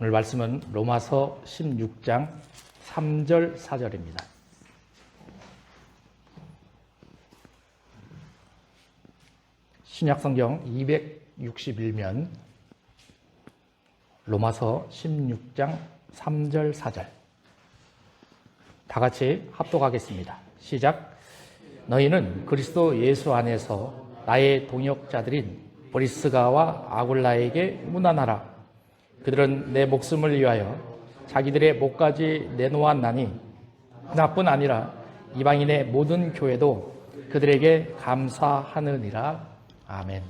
오늘 말씀은 로마서 16장 3절 4절입니다. 신약성경 261면 로마서 16장 3절 4절 다 같이 합독하겠습니다. 시작. 너희는 그리스도 예수 안에서 나의 동역자들인 브리스가와 아굴라에게 문안하라. 그들은 내 목숨을 위하여 자기들의 목까지 내놓았나니 그나뿐 아니라 이방인의 모든 교회도 그들에게 감사하느니라. 아멘.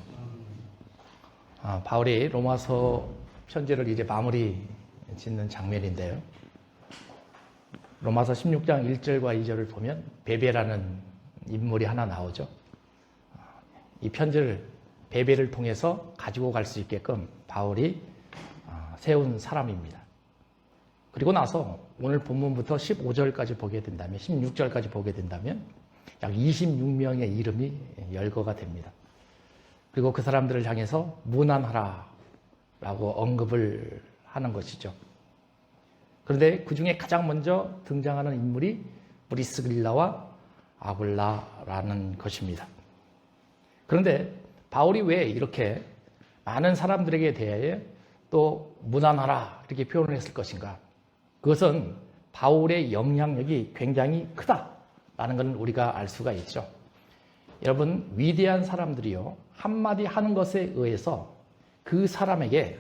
아, 바울이 로마서 편지를 이제 마무리 짓는 장면인데요. 로마서 16장 1절과 2절을 보면 베베라는 인물이 하나 나오죠. 이 편지를 베베를 통해서 가지고 갈 수 있게끔 바울이 아, 세운 사람입니다. 그리고 나서 오늘 본문부터 15절까지 보게 된다면, 16절까지 보게 된다면 약 26명의 이름이 열거가 됩니다. 그리고 그 사람들을 향해서 무난하라 라고 언급을 하는 것이죠. 그런데 그 중에 가장 먼저 등장하는 인물이 브리스길라와 아굴라라는 것입니다. 그런데 바울이 왜 이렇게 많은 사람들에게 대해 또 무난하라 이렇게 표현을 했을 것인가? 그것은 바울의 영향력이 굉장히 크다라는 것을 우리가 알 수가 있죠. 여러분 위대한 사람들이요 한마디 하는 것에 의해서 그 사람에게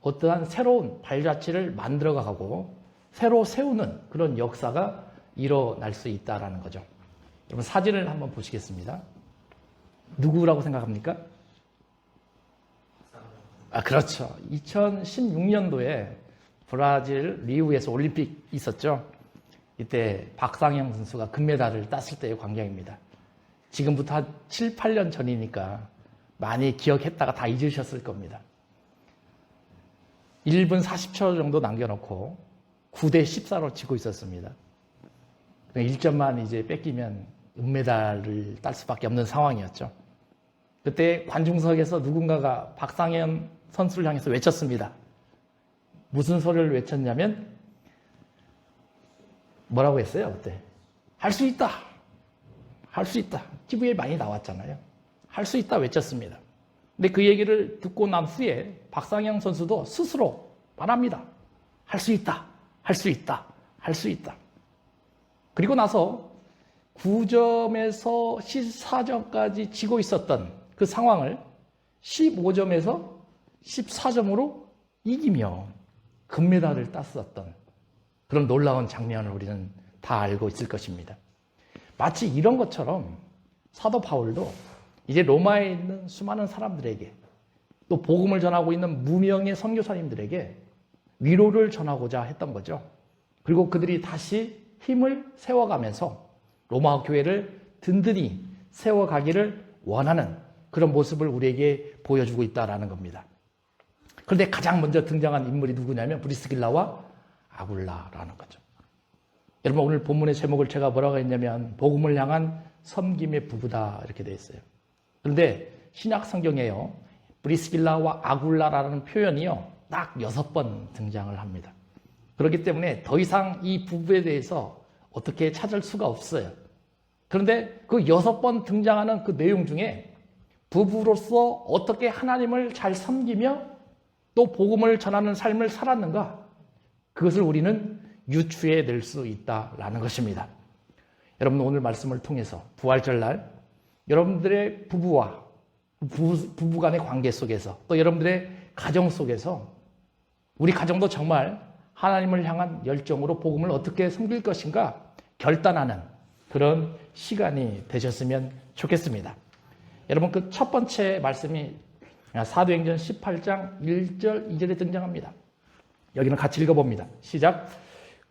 어떠한 새로운 발자취를 만들어가고 새로 세우는 그런 역사가 일어날 수 있다라는 거죠. 여러분 사진을 한번 보시겠습니다. 누구라고 생각합니까? 아 그렇죠. 2016년도에 브라질 리우에서 올림픽 있었죠. 이때 박상영 선수가 금메달을 땄을 때의 광경입니다. 지금부터 한 7, 8년 전이니까 많이 기억했다가 다 잊으셨을 겁니다. 1분 40초 정도 남겨놓고 9대 14로 치고 있었습니다. 1점만 이제 뺏기면 은메달을 딸 수밖에 없는 상황이었죠. 그때 관중석에서 누군가가 박상현 선수를 향해서 외쳤습니다. 무슨 소리를 외쳤냐면 뭐라고 했어요 그때? 할 수 있다. 할 수 있다. TV에 많이 나왔잖아요. 할 수 있다 외쳤습니다. 근데 그 얘기를 듣고 난 후에 박상영 선수도 스스로 말합니다. 할 수 있다. 할 수 있다. 할 수 있다. 그리고 나서 9점에서 14점까지 지고 있었던 그 상황을 15점에서 14점으로 이기며 금메달을 땄었던 그런 놀라운 장면을 우리는 다 알고 있을 것입니다. 마치 이런 것처럼 사도 바울도 이제 로마에 있는 수많은 사람들에게 또 복음을 전하고 있는 무명의 선교사님들에게 위로를 전하고자 했던 거죠. 그리고 그들이 다시 힘을 세워가면서 로마 교회를 든든히 세워가기를 원하는 그런 모습을 우리에게 보여주고 있다라는 겁니다. 그런데 가장 먼저 등장한 인물이 누구냐면 브리스길라와 아굴라라는 거죠. 여러분 오늘 본문의 제목을 제가 뭐라고 했냐면 복음을 향한 섬김의 부부다 이렇게 되어 있어요. 그런데 신약 성경에요. 브리스길라와 아굴라라는 표현이요. 딱 여섯 번 등장을 합니다. 그렇기 때문에 더 이상 이 부부에 대해서 어떻게 찾을 수가 없어요. 그런데 그 여섯 번 등장하는 그 내용 중에 부부로서 어떻게 하나님을 잘 섬기며 또 복음을 전하는 삶을 살았는가? 그것을 우리는 유추해 낼 수 있다라는 것입니다. 여러분 오늘 말씀을 통해서 부활절 날 여러분들의 부부와 부부, 간의 관계 속에서 또 여러분들의 가정 속에서 우리 가정도 정말 하나님을 향한 열정으로 복음을 어떻게 섬길 것인가 결단하는 그런 시간이 되셨으면 좋겠습니다. 여러분 그 첫 번째 말씀이 사도행전 18장 1절 2절에 등장합니다. 여기는 같이 읽어봅니다. 시작.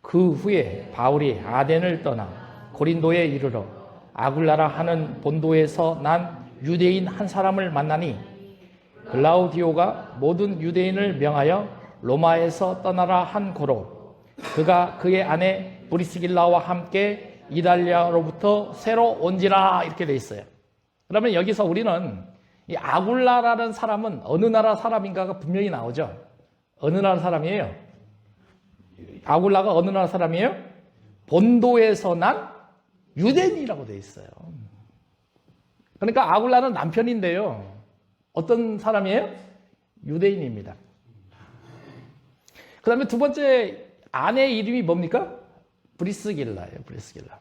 그 후에 바울이 아덴을 떠나 고린도에 이르러 아굴라라 하는 본도에서 난 유대인 한 사람을 만나니 글라우디오가 모든 유대인을 명하여 로마에서 떠나라 한 고로 그가 그의 아내 브리스길라와 함께 이달리아로부터 새로 온지라 이렇게 돼 있어요. 그러면 여기서 우리는 이 아굴라라는 사람은 어느 나라 사람인가가 분명히 나오죠. 어느 나라 사람이에요? 아굴라가 어느 나라 사람이에요? 본도에서 난 유대인이라고 돼 있어요. 그러니까 아굴라는 남편인데요. 어떤 사람이에요? 유대인입니다. 그 다음에 두 번째 아내 이름이 뭡니까? 브리스길라예요. 브리스길라.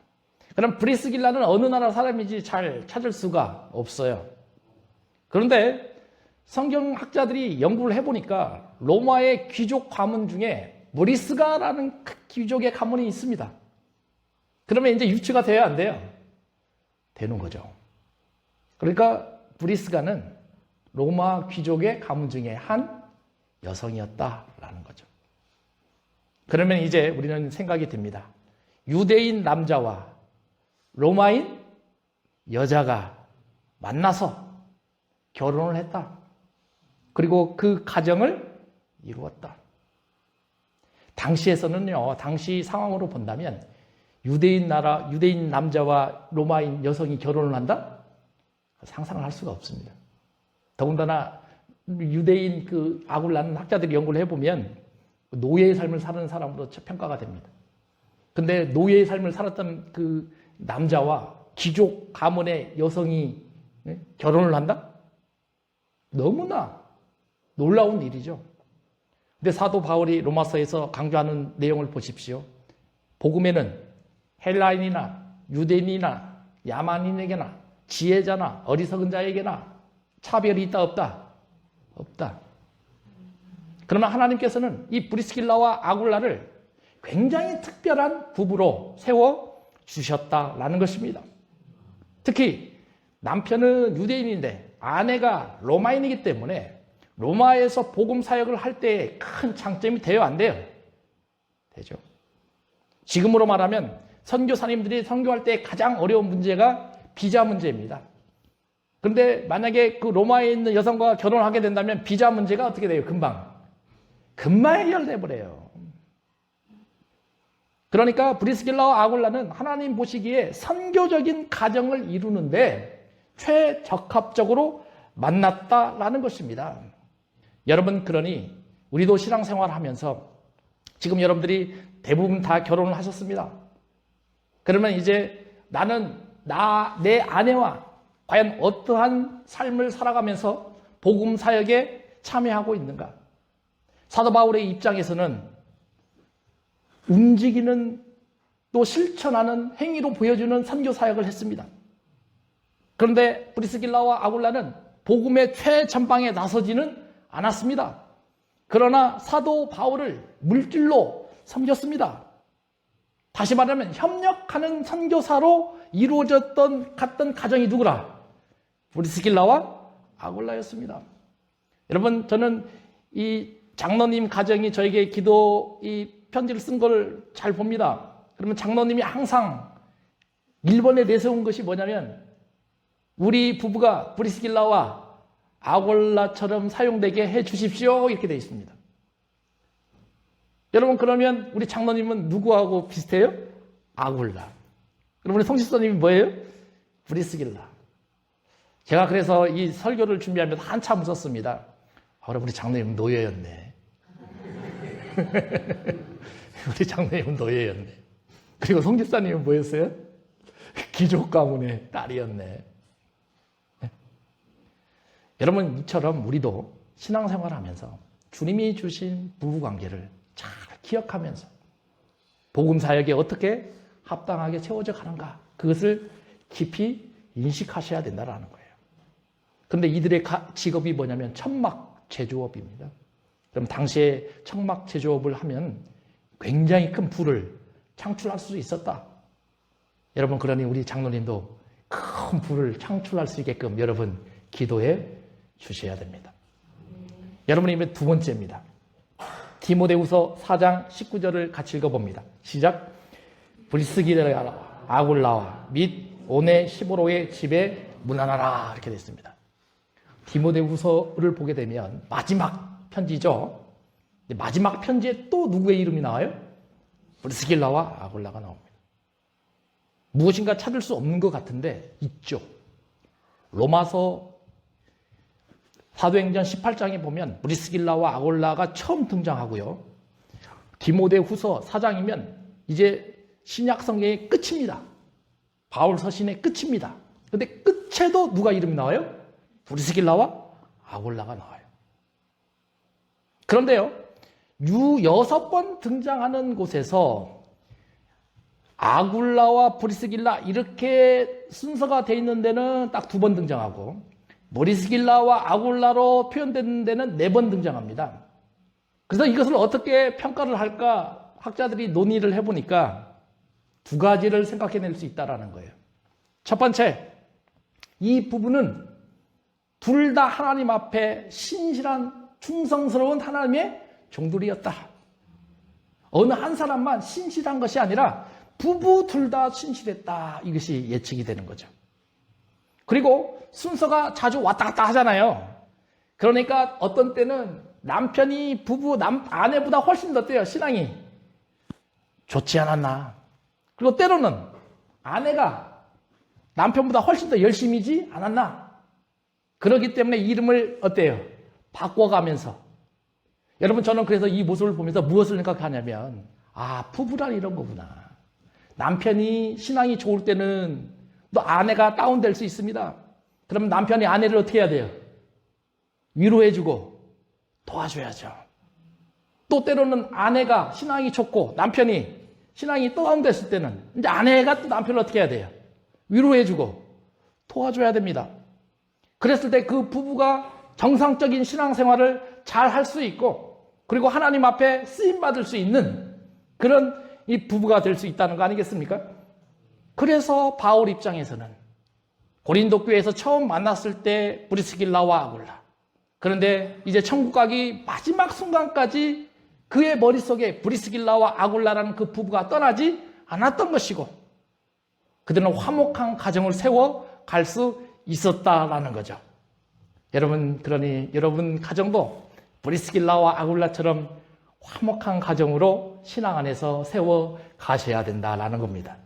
그럼 브리스길라는 어느 나라 사람인지 잘 찾을 수가 없어요. 그런데 성경학자들이 연구를 해보니까 로마의 귀족 가문 중에 브리스가라는 귀족의 가문이 있습니다. 그러면 이제 유치가 돼야 안 돼요? 되는 거죠. 그러니까 브리스가는 로마 귀족의 가문 중에 한 여성이었다라는 거죠. 그러면 이제 우리는 생각이 듭니다. 유대인 남자와 로마인 여자가 만나서 결혼을 했다. 그리고 그 가정을 이루었다. 당시에서는요, 당시 상황으로 본다면 유대인 나라, 유대인 남자와 로마인 여성이 결혼을 한다? 상상을 할 수가 없습니다. 더군다나 유대인 그 아굴라는 학자들이 연구를 해보면 노예의 삶을 사는 사람으로 평가가 됩니다. 근데 노예의 삶을 살았던 그 남자와 귀족 가문의 여성이 예, 결혼을 한다? 너무나 놀라운 일이죠. 근데 사도 바울이 로마서에서 강조하는 내용을 보십시오. 복음에는 헬라인이나 유대인이나 야만인에게나 지혜자나 어리석은 자에게나 차별이 있다 없다? 없다. 그러면 하나님께서는 이 브리스길라와 아굴라를 굉장히 특별한 부부로 세워 주셨다라는 것입니다. 특히 남편은 유대인인데 아내가 로마인이기 때문에 로마에서 복음 사역을 할 때 큰 장점이 돼요, 안 돼요? 되죠. 지금으로 말하면 선교사님들이 선교할 때 가장 어려운 문제가 비자 문제입니다. 그런데 만약에 그 로마에 있는 여성과 결혼하게 된다면 비자 문제가 어떻게 돼요? 금방. 금방 해결돼 버려요. 그러니까 브리스길라와 아굴라는 하나님 보시기에 선교적인 가정을 이루는데 최적합적으로 만났다라는 것입니다. 여러분 그러니 우리도 신앙생활 하면서 지금 여러분들이 대부분 다 결혼을 하셨습니다. 그러면 이제 나는 나, 내 아내와 과연 어떠한 삶을 살아가면서 복음 사역에 참여하고 있는가? 사도 바울의 입장에서는 움직이는 또 실천하는 행위로 보여주는 선교 사역을 했습니다. 그런데 브리스길라와 아굴라는 복음의 최전방에 나서지는 않았습니다. 그러나 사도 바울을 물질로 섬겼습니다. 다시 말하면 협력하는 선교사로 이루어졌던 갔던 가정이 누구라? 브리스길라와 아굴라였습니다. 여러분 저는 이 장로님 가정이 저에게 기도 이 편지를 쓴 걸 잘 봅니다. 그러면 장로님이 항상 1번에 내세운 것이 뭐냐면 우리 부부가 브리스길라와 아골라처럼 사용되게 해 주십시오. 이렇게 되어 있습니다. 여러분, 그러면 우리 장로님은 누구하고 비슷해요? 아골라. 그럼 우리 성실사님이 뭐예요? 브리스길라. 제가 그래서 이 설교를 준비하면서 한참 웃었습니다. 아, 우리 장로님은 노예였네. 우리 장로님은 노예였네. 그리고 성집사님은 뭐였어요? 귀족 가문의 딸이었네. 여러분 이처럼 우리도 신앙생활 하면서 주님이 주신 부부 관계를 잘 기억하면서 복음 사역에 어떻게 합당하게 채워져 가는가 그것을 깊이 인식하셔야 된다라는 거예요. 그런데 이들의 직업이 뭐냐면 천막 제조업입니다. 그럼 당시에 천막 제조업을 하면 굉장히 큰 부를 창출할 수 있었다. 여러분 그러니 우리 장로님도 큰 부를 창출할 수 있게끔 여러분 기도해 주셔야 됩니다. 여러분이 두 번째입니다. 디모데후서 4장 19절을 같이 읽어봅니다. 시작. 불스기라 아굴라와 및 오네 시보로의 집에 문안하라 이렇게 됐습니다. 디모데후서를 보게 되면 마지막 편지죠. 마지막 편지에 또 누구의 이름이 나와요? 브리스길라와 아굴라가 나옵니다. 무엇인가 찾을 수 없는 것 같은데 있죠. 로마서 사도행전 18장에 보면 브리스길라와 아골라가 처음 등장하고요. 디모데 후서 4장이면 이제 신약 성경의 끝입니다. 바울 서신의 끝입니다. 근데 끝에도 누가 이름이 나와요? 브리스길라와 아골라가 나와요. 그런데요, 유 여섯 번 등장하는 곳에서 아굴라와 브리스길라 이렇게 순서가 돼 있는 데는 딱 두 번 등장하고 브리스길라와 아굴라로 표현되는 데는 네 번 등장합니다. 그래서 이것을 어떻게 평가를 할까 학자들이 논의를 해보니까 두 가지를 생각해낼 수 있다라는 거예요. 첫 번째, 이 부분은 둘 다 하나님 앞에 신실한 충성스러운 하나님의 종들이었다. 어느 한 사람만 신실한 것이 아니라 부부 둘 다 신실했다. 이것이 예측이 되는 거죠. 그리고 순서가 자주 왔다 갔다 하잖아요. 그러니까 어떤 때는 남편이 부부, 남, 아내보다 훨씬 더 어때요? 신앙이. 좋지 않았나. 그리고 때로는 아내가 남편보다 훨씬 더 열심히지 않았나. 그러기 때문에 이름을 어때요? 바꿔가면서. 여러분, 저는 그래서 이 모습을 보면서 무엇을 생각하냐면, 아, 부부란 이런 거구나. 남편이 신앙이 좋을 때는 또 아내가 다운될 수 있습니다. 그러면 남편이 아내를 어떻게 해야 돼요? 위로해주고 도와줘야죠. 또 때로는 아내가 신앙이 좋고 남편이 신앙이 다운됐을 때는 이제 아내가 또 남편을 어떻게 해야 돼요? 위로해주고 도와줘야 됩니다. 그랬을 때 그 부부가 정상적인 신앙생활을 잘 할 수 있고 그리고 하나님 앞에 쓰임 받을 수 있는 그런 이 부부가 될 수 있다는 거 아니겠습니까? 그래서 바울 입장에서는 고린도 교회에서 처음 만났을 때 브리스길라와 아굴라 그런데 이제 천국 가기 마지막 순간까지 그의 머릿속에 브리스길라와 아굴라라는 그 부부가 떠나지 않았던 것이고 그들은 화목한 가정을 세워 갈 수 있었다라는 거죠. 여러분 그러니 여러분 가정도 브리스길라와 아굴라처럼 화목한 가정으로 신앙 안에서 세워 가셔야 된다라는 겁니다.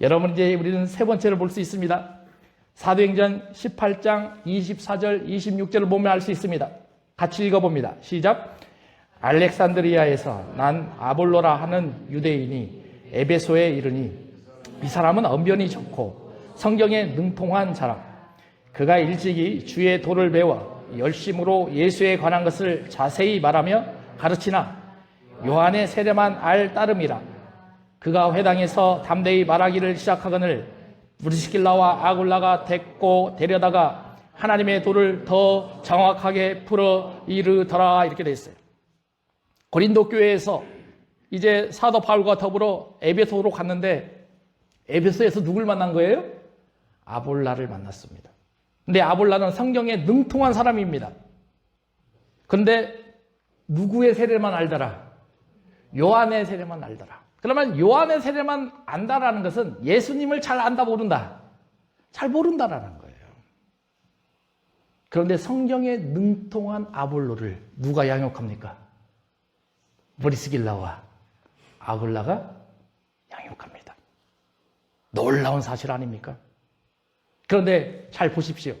여러분 이제 우리는 세 번째를 볼 수 있습니다. 사도행전 18장 24절 26절을 보면 알 수 있습니다. 같이 읽어봅니다. 시작. 알렉산드리아에서 난 아볼로라 하는 유대인이 에베소에 이르니 이 사람은 언변이 좋고 성경에 능통한 사람. 그가 일찍이 주의 도를 배워 열심으로 예수에 관한 것을 자세히 말하며 가르치나 요한의 세례만 알 따름이라. 그가 회당에서 담대히 말하기를 시작하거늘 브리스길라와 아굴라가 데리고 데려다가 하나님의 도를 더 정확하게 풀어 이르더라 이렇게 돼 있어요. 고린도 교회에서 이제 사도 바울과 더불어 에베소로 갔는데 에베소에서 누굴 만난 거예요? 아볼라를 만났습니다. 근데 아볼라는 성경에 능통한 사람입니다. 그런데 누구의 세례만 알더라? 요한의 세례만 알더라. 그러면 요한의 세례만 안다라는 것은 예수님을 잘 안다 모른다. 잘 모른다라는 거예요. 그런데 성경에 능통한 아볼로를 누가 양육합니까? 브리스길라와 아굴라가 양육합니다. 놀라운 사실 아닙니까? 그런데 잘 보십시오.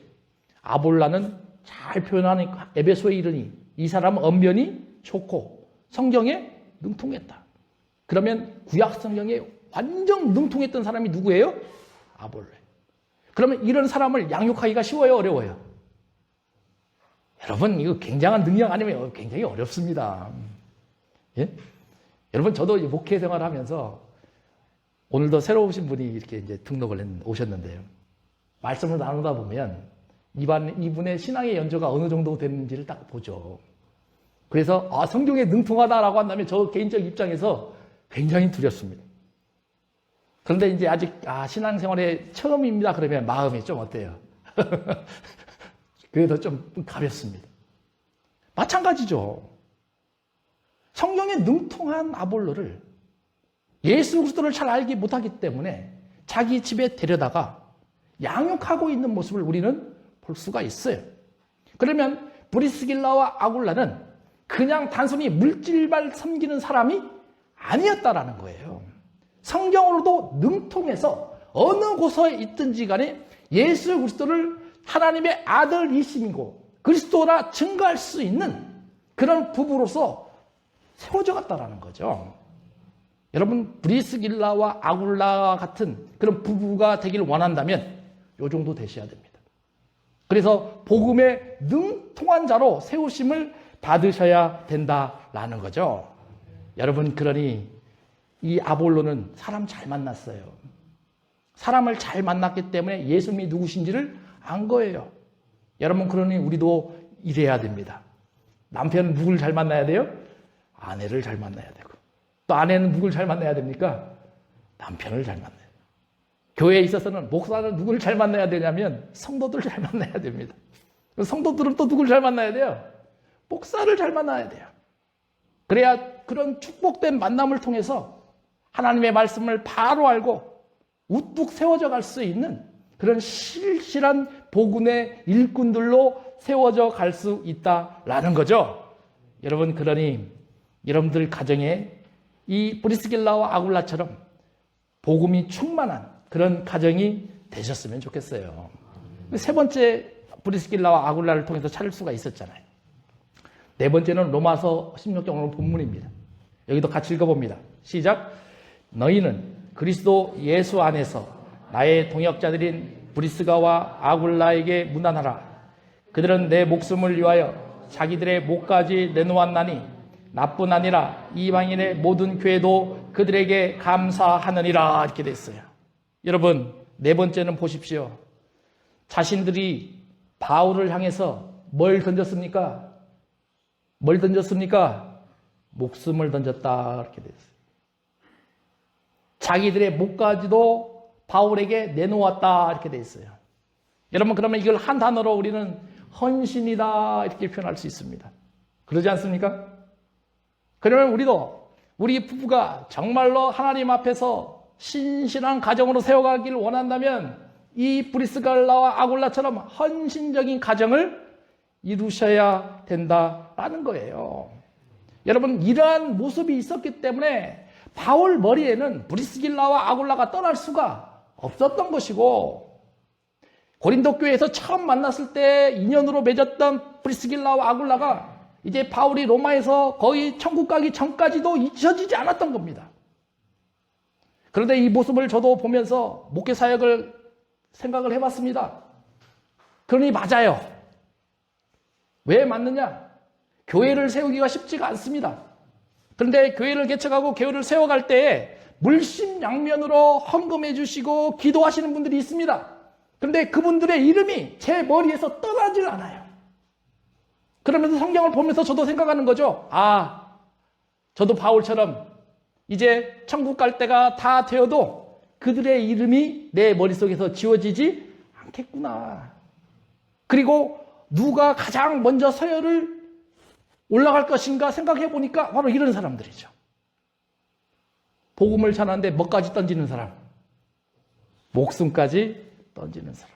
아볼라는 잘 표현하니까 에베소에 이르니 이 사람은 언변이 좋고 성경에 능통했다. 그러면 구약 성경에 완전 능통했던 사람이 누구예요? 아볼레. 그러면 이런 사람을 양육하기가 쉬워요, 어려워요? 여러분, 이거 굉장한 능력 아니면 굉장히 어렵습니다. 예? 여러분, 저도 목회 생활을 하면서 오늘도 새로 오신 분이 이렇게 이제 등록을 했, 오셨는데요. 말씀을 나누다 보면 이반, 이분의 신앙의 연조가 어느 정도 되는지를 딱 보죠. 그래서, 아, 성경에 능통하다라고 한다면 저 개인적 입장에서 굉장히 두렵습니다. 그런데 이제 아직 아, 신앙생활에 처음입니다. 그러면 마음이 좀 어때요? 그래도 좀 가볍습니다. 마찬가지죠. 성경에 능통한 아볼로를 예수 그리스도를 잘 알지 못하기 때문에 자기 집에 데려다가 양육하고 있는 모습을 우리는 볼 수가 있어요. 그러면 브리스길라와 아굴라는 그냥 단순히 물질발 섬기는 사람이 아니었다라는 거예요. 성경으로도 능통해서 어느 곳에 있든지 간에 예수 그리스도를 하나님의 아들이심이고 그리스도라 증거할 수 있는 그런 부부로서 세워져 갔다라는 거죠. 여러분 브리스길라와 아굴라와 같은 그런 부부가 되기를 원한다면 요 정도 되셔야 됩니다. 그래서 복음의 능통한 자로 세우심을 받으셔야 된다라는 거죠. 여러분 그러니 이 아볼로는 사람 잘 만났어요. 사람을 잘 만났기 때문에 예수님이 누구신지를 안 거예요. 여러분 그러니 우리도 이래야 됩니다. 남편은 누굴 잘 만나야 돼요? 아내를 잘 만나야 되고 또 아내는 누굴 잘 만나야 됩니까? 남편을 잘 만나야 돼요. 교회에 있어서는 목사는 누굴 잘 만나야 되냐면 성도들 잘 만나야 됩니다. 성도들은 또 누굴 잘 만나야 돼요? 목사를 잘 만나야 돼요. 그래야 그런 축복된 만남을 통해서 하나님의 말씀을 바로 알고 우뚝 세워져 갈 수 있는 그런 실실한 복음의 일꾼들로 세워져 갈 수 있다라는 거죠. 여러분 그러니 여러분들 가정에 이 브리스길라와 아굴라처럼 복음이 충만한 그런 가정이 되셨으면 좋겠어요. 세 번째 브리스길라와 아굴라를 통해서 찾을 수가 있었잖아요. 네 번째는 로마서 16장 본문입니다. 여기도 같이 읽어봅니다. 시작. 너희는 그리스도 예수 안에서 나의 동역자들인 브리스가와 아굴라에게 문안하라. 그들은 내 목숨을 위하여 자기들의 목까지 내놓았나니 나뿐 아니라 이방인의 모든 교회도 그들에게 감사하느니라 이렇게 됐어요. 여러분 네 번째는 보십시오. 자신들이 바울을 향해서 뭘 던졌습니까? 뭘 던졌습니까? 목숨을 던졌다 이렇게 됐어요. 자기들의 목까지도 바울에게 내놓았다 이렇게 돼 있어요. 여러분 그러면 이걸 한 단어로 우리는 헌신이다 이렇게 표현할 수 있습니다. 그러지 않습니까? 그러면 우리도 우리 부부가 정말로 하나님 앞에서 신실한 가정으로 세워가기를 원한다면 이 브리스갈라와 아굴라처럼 헌신적인 가정을 이루셔야 된다 라는 거예요. 여러분 이러한 모습이 있었기 때문에 바울 머리에는 브리스길라와 아굴라가 떠날 수가 없었던 것이고 고린도 교회에서 처음 만났을 때 인연으로 맺었던 브리스길라와 아굴라가 이제 바울이 로마에서 거의 천국 가기 전까지도 잊혀지지 않았던 겁니다. 그런데 이 모습을 저도 보면서 목회 사역을 생각을 해봤습니다. 그러니 맞아요. 왜 맞느냐? 교회를 세우기가 쉽지가 않습니다. 그런데 교회를 개척하고 교회를 세워갈 때 물심양면으로 헌금해 주시고 기도하시는 분들이 있습니다. 그런데 그분들의 이름이 제 머리에서 떠나질 않아요. 그러면서 성경을 보면서 저도 생각하는 거죠. 아, 저도 바울처럼 이제 천국 갈 때가 다 되어도 그들의 이름이 내 머릿속에서 지워지지 않겠구나. 그리고 누가 가장 먼저 서열을 올라갈 것인가 생각해 보니까 바로 이런 사람들이죠. 복음을 전하는데 뭐까지 던지는 사람? 목숨까지 던지는 사람.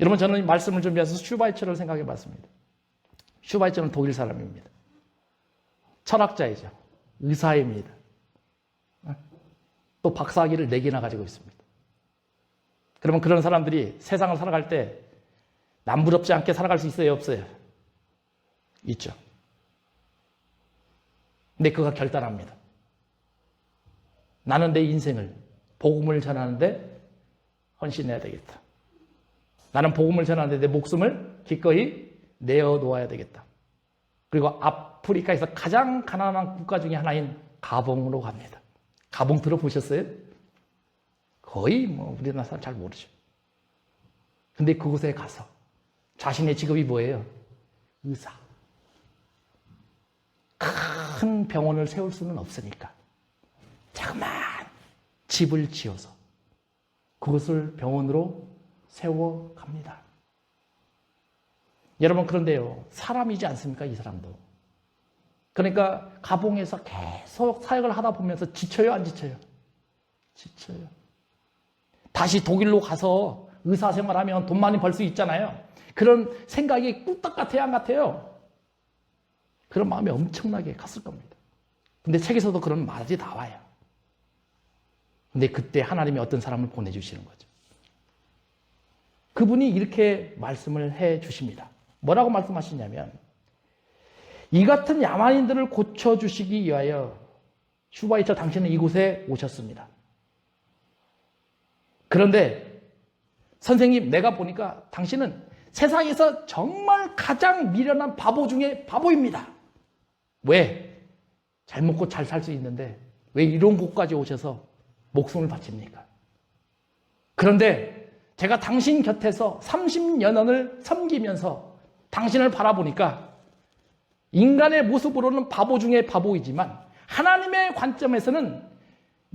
여러분 저는 말씀을 준비해서 슈바이처를 생각해 봤습니다. 슈바이처는 독일 사람입니다. 철학자이죠. 의사입니다. 또 박사학위를 4개나 가지고 있습니다. 그러면 그런 사람들이 세상을 살아갈 때 남부럽지 않게 살아갈 수 있어요? 없어요? 있죠. 근데 그가 결단합니다. 나는 내 인생을 복음을 전하는데 헌신해야 되겠다. 나는 복음을 전하는데 내 목숨을 기꺼이 내어 놓아야 되겠다. 그리고 아프리카에서 가장 가난한 국가 중에 하나인 가봉으로 갑니다. 가봉 들어보셨어요? 거의 뭐 우리나라 사람 잘 모르죠. 근데 그곳에 가서 자신의 직업이 뭐예요? 의사. 큰 병원을 세울 수는 없으니까 자그마한 집을 지어서 그것을 병원으로 세워 갑니다. 여러분 그런데요 사람이지 않습니까 이 사람도 그러니까 가봉에서 계속 사역을 하다 보면서 지쳐요 안 지쳐요? 지쳐요. 다시 독일로 가서 의사 생활하면 돈 많이 벌 수 있잖아요. 그런 생각이 꿀떡 같아요 안 같아요? 그런 마음이 엄청나게 갔을 겁니다. 근데 책에서도 그런 말이 나와요. 근데 그때 하나님이 어떤 사람을 보내주시는 거죠. 그분이 이렇게 말씀을 해 주십니다. 뭐라고 말씀하시냐면, 이 같은 야만인들을 고쳐주시기 위하여 슈바이처 당신은 이곳에 오셨습니다. 그런데 선생님 내가 보니까 당신은 세상에서 정말 가장 미련한 바보 중에 바보입니다. 왜? 잘 먹고 잘 살 수 있는데 왜 이런 곳까지 오셔서 목숨을 바칩니까? 그런데 제가 당신 곁에서 30년을 섬기면서 당신을 바라보니까 인간의 모습으로는 바보 중에 바보이지만 하나님의 관점에서는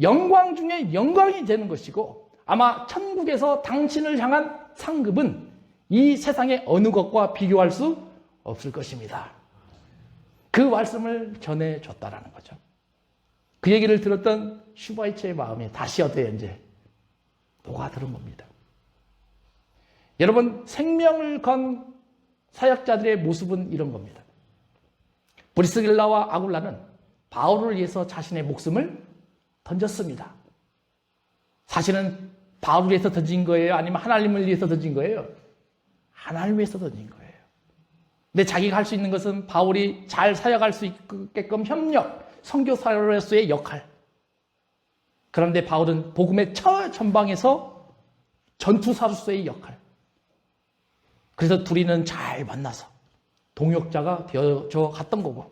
영광 중에 영광이 되는 것이고 아마 천국에서 당신을 향한 상급은 이 세상의 어느 것과 비교할 수 없을 것입니다. 그 말씀을 전해줬다라는 거죠. 그 얘기를 들었던 슈바이처의 마음이 다시 어때요, 이제? 녹아들은 겁니다. 여러분, 생명을 건 사역자들의 모습은 이런 겁니다. 브리스길라와 아굴라는 바울을 위해서 자신의 목숨을 던졌습니다. 사실은 바울을 위해서 던진 거예요? 아니면 하나님을 위해서 던진 거예요? 하나님을 위해서 던진 거예요. 근데 자기가 할 수 있는 것은 바울이 잘 사역할 수 있게끔 협력, 선교사로서의 역할. 그런데 바울은 복음의 처 전방에서 전투사로서의 역할. 그래서 둘이는 잘 만나서 동역자가 되어져 갔던 거고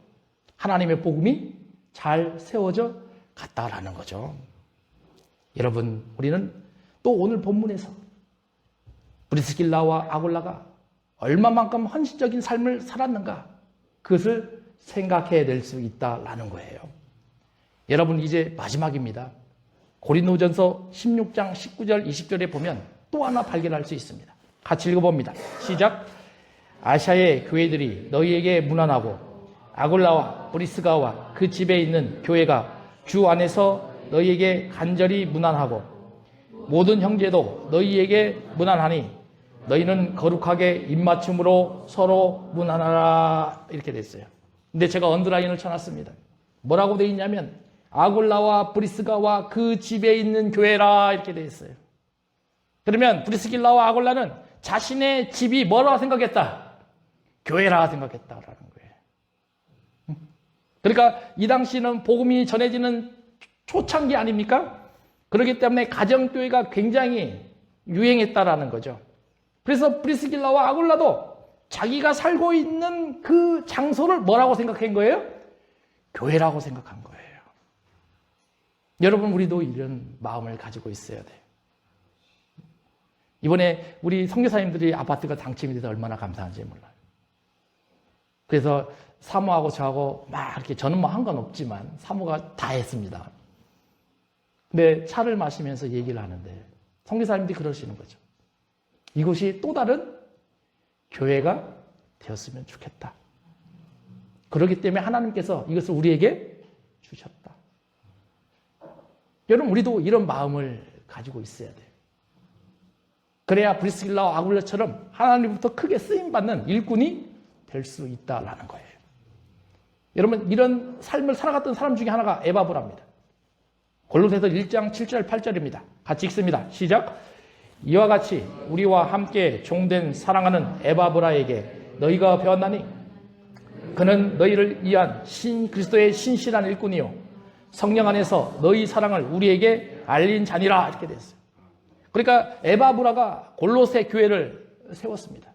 하나님의 복음이 잘 세워져 갔다라는 거죠. 여러분, 우리는 또 오늘 본문에서 브리스길라와 아골라가 얼마만큼 헌신적인 삶을 살았는가 그것을 생각해야 될 수 있다라는 거예요. 여러분 이제 마지막입니다. 고린도전서 16장 19절 20절에 보면 또 하나 발견할 수 있습니다. 같이 읽어봅니다. 시작. 아시아의 교회들이 너희에게 무난하고 아골라와 브리스가와 그 집에 있는 교회가 주 안에서 너희에게 간절히 무난하고 모든 형제도 너희에게 무난하니 너희는 거룩하게 입맞춤으로 서로 무난하라 이렇게 됐어요. 근데 제가 언더라인을 쳐놨습니다. 뭐라고 돼 있냐면 아골라와 브리스가와 그 집에 있는 교회라 이렇게 돼 있어요. 그러면 브리스길라와 아골라는 자신의 집이 뭐라 생각했다? 교회라 생각했다라는 거예요. 그러니까 이 당시는 복음이 전해지는 초창기 아닙니까? 그렇기 때문에 가정교회가 굉장히 유행했다라는 거죠. 그래서 브리스길라와 아굴라도 자기가 살고 있는 그 장소를 뭐라고 생각한 거예요? 교회라고 생각한 거예요. 여러분, 우리도 이런 마음을 가지고 있어야 돼요. 이번에 우리 선교사님들이 아파트가 당첨이 돼서 얼마나 감사한지 몰라요. 그래서 사모하고 저하고 막 이렇게 저는 뭐 한 건 없지만 사모가 다 했습니다. 근데 차를 마시면서 얘기를 하는데 선교사님들이 그러시는 거죠. 이곳이 또 다른 교회가 되었으면 좋겠다. 그렇기 때문에 하나님께서 이것을 우리에게 주셨다. 여러분, 우리도 이런 마음을 가지고 있어야 돼요. 그래야 브리스길라와 아굴레처럼 하나님부터 크게 쓰임받는 일꾼이 될 수 있다라는 거예요. 여러분, 이런 삶을 살아갔던 사람 중에 하나가 에바브라입니다. 골로새서 1장 7절 8절입니다. 같이 읽습니다. 시작. 이와 같이 우리와 함께 종된 사랑하는 에바브라에게 너희가 배웠나니 그는 너희를 위한 신 그리스도의 신실한 일꾼이요 성령 안에서 너희 사랑을 우리에게 알린 자니라 이렇게 됐어요. 그러니까 에바브라가 골로새 교회를 세웠습니다.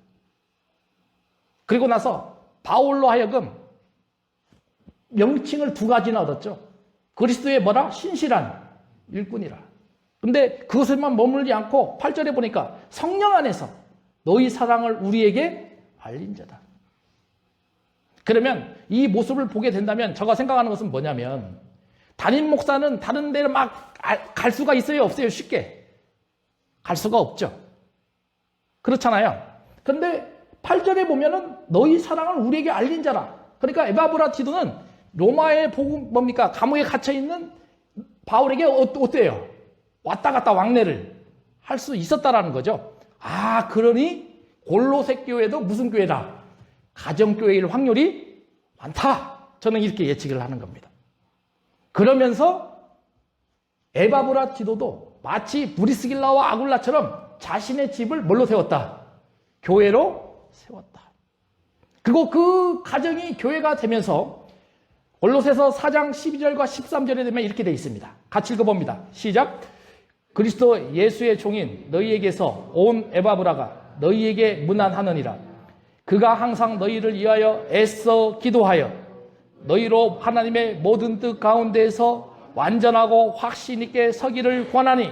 그리고 나서 바울로 하여금 명칭을 두 가지나 얻었죠. 그리스도의 뭐라? 신실한 일꾼이라. 근데 그것에만 머물지 않고 8절에 보니까 성령 안에서 너희 사랑을 우리에게 알린 자다. 그러면 이 모습을 보게 된다면 제가 생각하는 것은 뭐냐면 담임 목사는 다른 데를 막 갈 수가 있어요? 없어요? 쉽게? 갈 수가 없죠. 그렇잖아요. 근데 8절에 보면은 너희 사랑을 우리에게 알린 자라. 그러니까 에바브라티도는 로마의 복음 뭡니까? 감옥에 갇혀 있는 바울에게 어- 어때요? 왔다 갔다 왕래를 할 수 있었다라는 거죠. 아, 그러니 골로새 교회도 무슨 교회다? 가정 교회일 확률이 많다. 저는 이렇게 예측을 하는 겁니다. 그러면서 에바브라 티도도 마치 브리스길라와 아굴라처럼 자신의 집을 뭘로 세웠다? 교회로 세웠다. 그리고 그 가정이 교회가 되면서 골로새서 4장 12절과 13절에 되면 이렇게 되어 있습니다. 같이 읽어봅니다. 시작. 그리스도 예수의 종인 너희에게서 온 에바브라가 너희에게 문안하느니라. 그가 항상 너희를 위하여 애써 기도하여 너희로 하나님의 모든 뜻 가운데에서 완전하고 확신 있게 서기를 권하니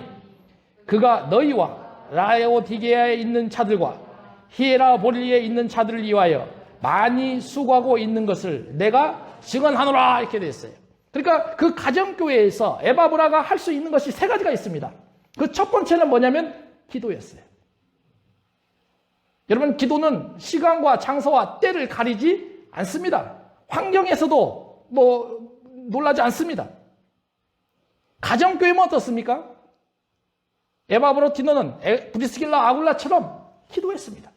그가 너희와 라에오디게아에 있는 자들과 히에라 볼리에 있는 자들을 위하여 많이 수고하고 있는 것을 내가 증언하노라 이렇게 있어요. 그러니까 그 가정교회에서 에바브라가 할 수 있는 것이 세 가지가 있습니다. 그 첫 번째는 뭐냐면 기도였어요. 여러분 기도는 시간과 장소와 때를 가리지 않습니다. 환경에서도 뭐 놀라지 않습니다. 가정교회면 어떻습니까? 에바 브로티노는 에- 브리스길라 아굴라처럼 기도했습니다.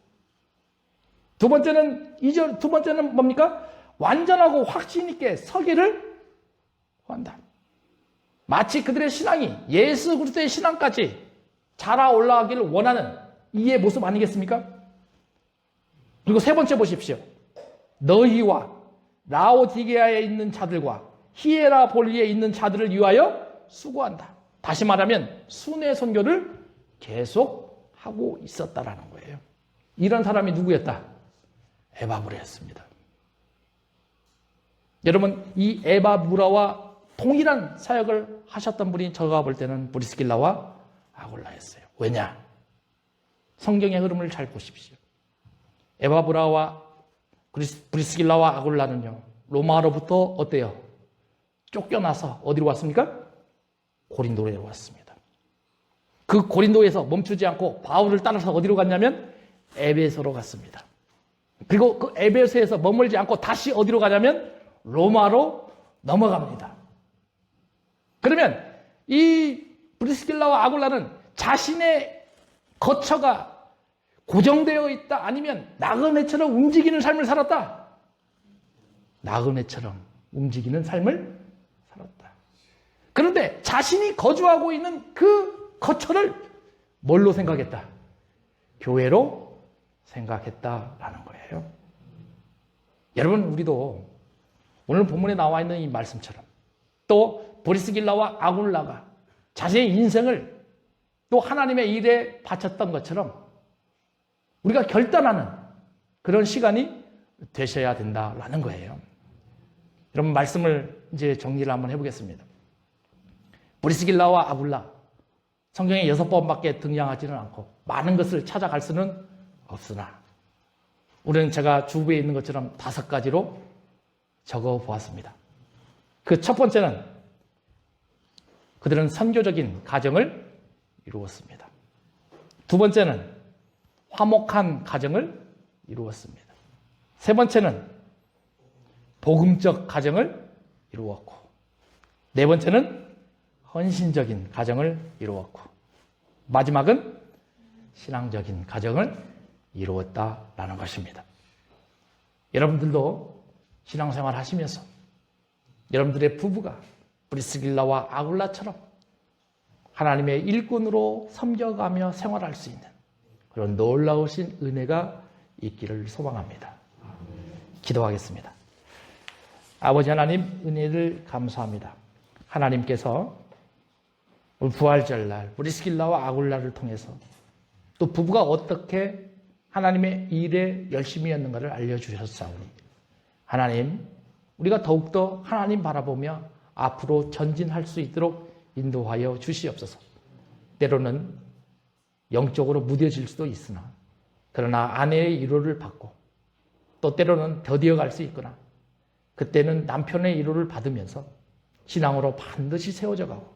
두 번째는 이절 두 번째는 뭡니까? 완전하고 확신 있게 서기를 구한다. 마치 그들의 신앙이 예수 그리스도의 신앙까지 자라 올라가기를 원하는 이의 모습 아니겠습니까? 그리고 세 번째 보십시오. 너희와 라오디게아에 있는 자들과 히에라 볼리에 있는 자들을 위하여 수고한다. 다시 말하면 순회 선교를 계속 하고 있었다라는 거예요. 이런 사람이 누구였다? 에바브라였습니다. 여러분 이 에바브라와 동일한 사역을 하셨던 분이 저가 볼 때는 브리스길라와 아골라였어요. 왜냐? 성경의 흐름을 잘 보십시오. 에바브라와 브리스- 브리스길라와 아골라는요. 로마로부터 어때요? 쫓겨나서 어디로 왔습니까? 고린도에 왔습니다. 그 고린도에서 멈추지 않고 바울을 따라서 어디로 갔냐면 에베소로 갔습니다. 그리고 그 에베소에서 머물지 않고 다시 어디로 가냐면 로마로 넘어갑니다. 그러면 이 브리스길라와 아굴라는 자신의 거처가 고정되어 있다 아니면 나그네처럼 움직이는 삶을 살았다. 나그네처럼 움직이는 삶을 살았다. 그런데 자신이 거주하고 있는 그 거처를 뭘로 생각했다? 교회로 생각했다라는 거예요. 여러분, 우리도 오늘 본문에 나와 있는 이 말씀처럼 또 브리스길라와 아굴라가 자신의 인생을 또 하나님의 일에 바쳤던 것처럼 우리가 결단하는 그런 시간이 되셔야 된다라는 거예요. 여러분 말씀을 이제 정리를 한번 해보겠습니다. 브리스길라와 아굴라 성경에 여섯 번밖에 등장하지는 않고 많은 것을 찾아갈 수는 없으나 우리는 제가 주부에 있는 것처럼 다섯 가지로 적어 보았습니다. 그 첫 번째는 그들은 선교적인 가정을 이루었습니다. 두 번째는 화목한 가정을 이루었습니다. 세 번째는 복음적 가정을 이루었고, 네 번째는 헌신적인 가정을 이루었고, 마지막은 신앙적인 가정을 이루었다라는 것입니다. 여러분들도 신앙생활 하시면서 여러분들의 부부가 브리스길라와 아굴라처럼 하나님의 일꾼으로 섬겨가며 생활할 수 있는 그런 놀라우신 은혜가 있기를 소망합니다. 기도하겠습니다. 아버지 하나님 은혜를 감사합니다. 하나님께서 오늘 부활절 날 브리스길라와 아굴라를 통해서 또 부부가 어떻게 하나님의 일에 열심히 했는가를 알려주셨사오니 하나님 우리가 더욱더 하나님 바라보며 앞으로 전진할 수 있도록 인도하여 주시옵소서. 때로는 영적으로 무뎌질 수도 있으나 그러나 아내의 위로를 받고 또 때로는 더디어 갈 수 있거나 그때는 남편의 위로를 받으면서 신앙으로 반드시 세워져 가고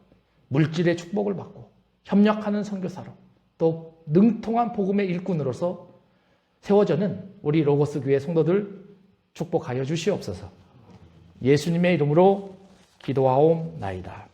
물질의 축복을 받고 협력하는 선교사로 또 능통한 복음의 일꾼으로서 세워져는 우리 로고스 교회 성도들 축복하여 주시옵소서. 예수님의 이름으로 기도하옵나이다.